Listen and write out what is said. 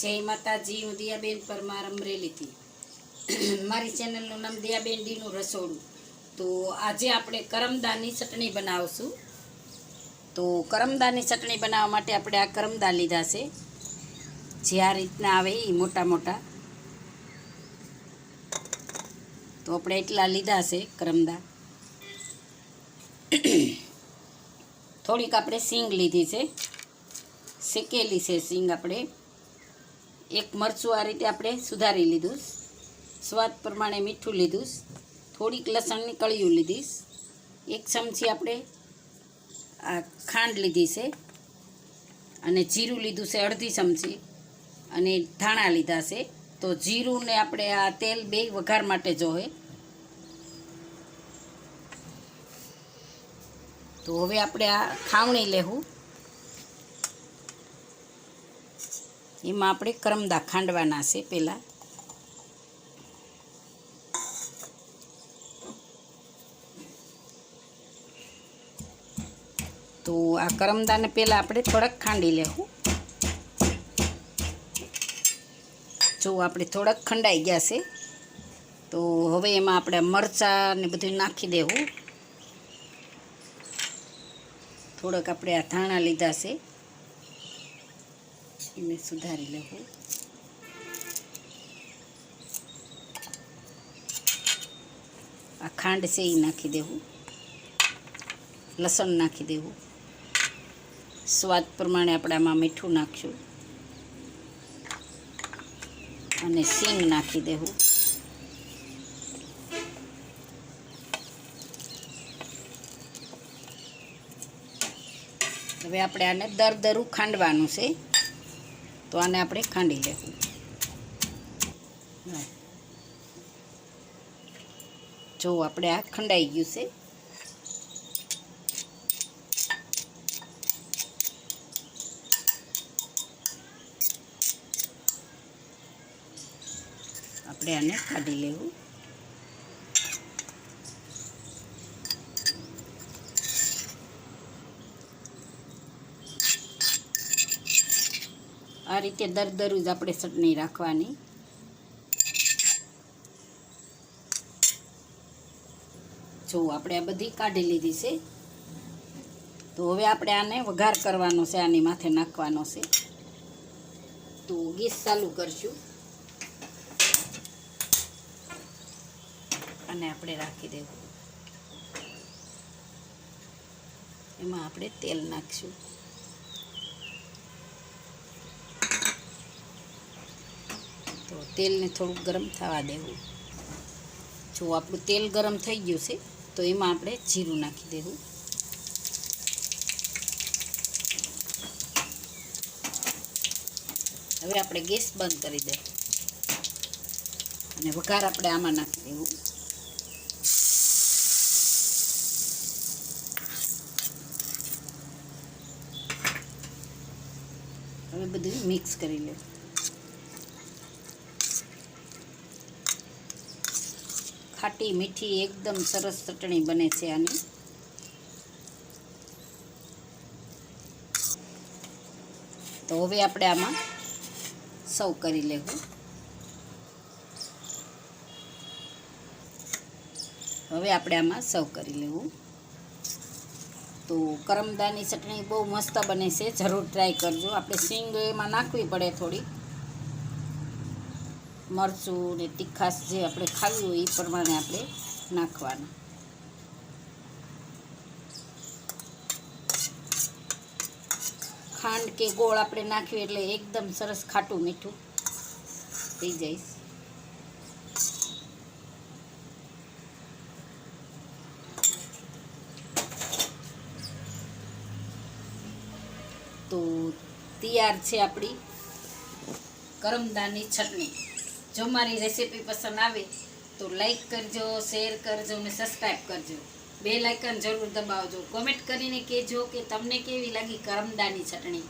જય માતાજી, હું દિયાબેન પરમાર અમરેલીથી મારી ચેનલનું નામ દિયાબેન ડીનું રસોડું. તો આજે આપણે કરમદાની ચટણી બનાવશું. તો કરમદાની ચટણી બનાવવા માટે આપણે આ કરમદા લીધા છે. જે આ રીતના આવે એ મોટા મોટા. તો આપણે એટલા લીધા છે કરમદા. થોડીક આપણે સિંગ લીધી છે. શેકેલી છે સિંગ આપણે. એક મરચું આ રીતે આપણે સુધારી લીધું. સ્વાદ પ્રમાણે મીઠું લીધું. થોડીક લસણની કળીયું લીધીશ. એક ચમચી આપણે આ ખાંડ લીધી છે. અને જીરું લીધું છે અડધી ચમચી. અને ધાણા લીધા છે. તો જીરું ને આપણે આ તેલ બે વઘાર માટે જોઈએ તો હવે આપણે આ ખાવણી લેવું. એમાં આપણે કરમદા ખાંડવાના છે પહેલાં. તો આ કરમદાને પહેલાં આપણે થોડાક ખાંડી લેવું. જો આપણે થોડાક ખંડાઈ ગયા છે, તો હવે એમાં આપણે મરચાં ને બધું નાખી દેવું. થોડાક આપણે આ ધાણા લીધા છે. એને સુધારી લેવું આ ખાંડ છે એ નાખી દેવું લસણ નાખી દેવું સ્વાદ પ્રમાણે આપણે આમાં મીઠું નાખશું અને સિંગ નાખી દેવું હવે આપણે આને દરદરું ખાંડવાનું છે. તો આને આપણે ખાંડી લેવું જો આપણે આ ખંડાઈ ગયું છે. આપણે આને કાઢી લેવું. આ રીતે દર દરરોજ આપણે ચટણી રાખવાની. જો આપણે આ બધી કાઢી લીધી છે, તો હવે આપણે આને વઘાર કરવાનો છે, આની માથે નાખવાનો છે. તો ગેસ ચાલુ કરશું. અને આપણે રાખી દેવું. એમાં આપણે તેલ નાખશું. તો તેલને થોડુંક ગરમ થવા દેવું. જો આપણું તેલ ગરમ થઈ ગયું છે, તો એમાં આપણે જીરું નાખી દેવું. હવે આપણે ગેસ બંધ કરી દે. અને વઘાર આપણે આમાં નાખી દેવું. હવે બધું મિક્સ કરી લેવું. ખાટી મીઠી એકદમ સરસ ચટણી બને છે આની. તો હવે આપણે આમાં સૌ કરી લેવું. હવે આપણે આમાં સર્વ કરી લેવું. તો કરમદાની ચટણી બહુ મસ્ત બને છે, જરૂર ટ્રાય કરજો. આપણે સિંગ એમાં નાખવી પડે થોડી મરચું ને તીખાશ જે આપણે ખાવી હોય એ પ્રમાણે આપણે નાખવાનું. ખાંડ કે ગોળ આપણે નાખ્યું એટલે એકદમ સરસ ખાટું મીઠું થઈ જાય. તો તૈયાર છે આપણી કરમદાની ચટણી. જો મારી રેસીપી પસંદ આવે, તો લાઈક કરજો શેર કરજો અને સબસ્ક્રાઈબ કરજો. બે લાઇકન જરૂર દબાવજો. કોમેન્ટ કરીને કહેજો કે તમને કેવી લાગી કરમદાની ચટણી?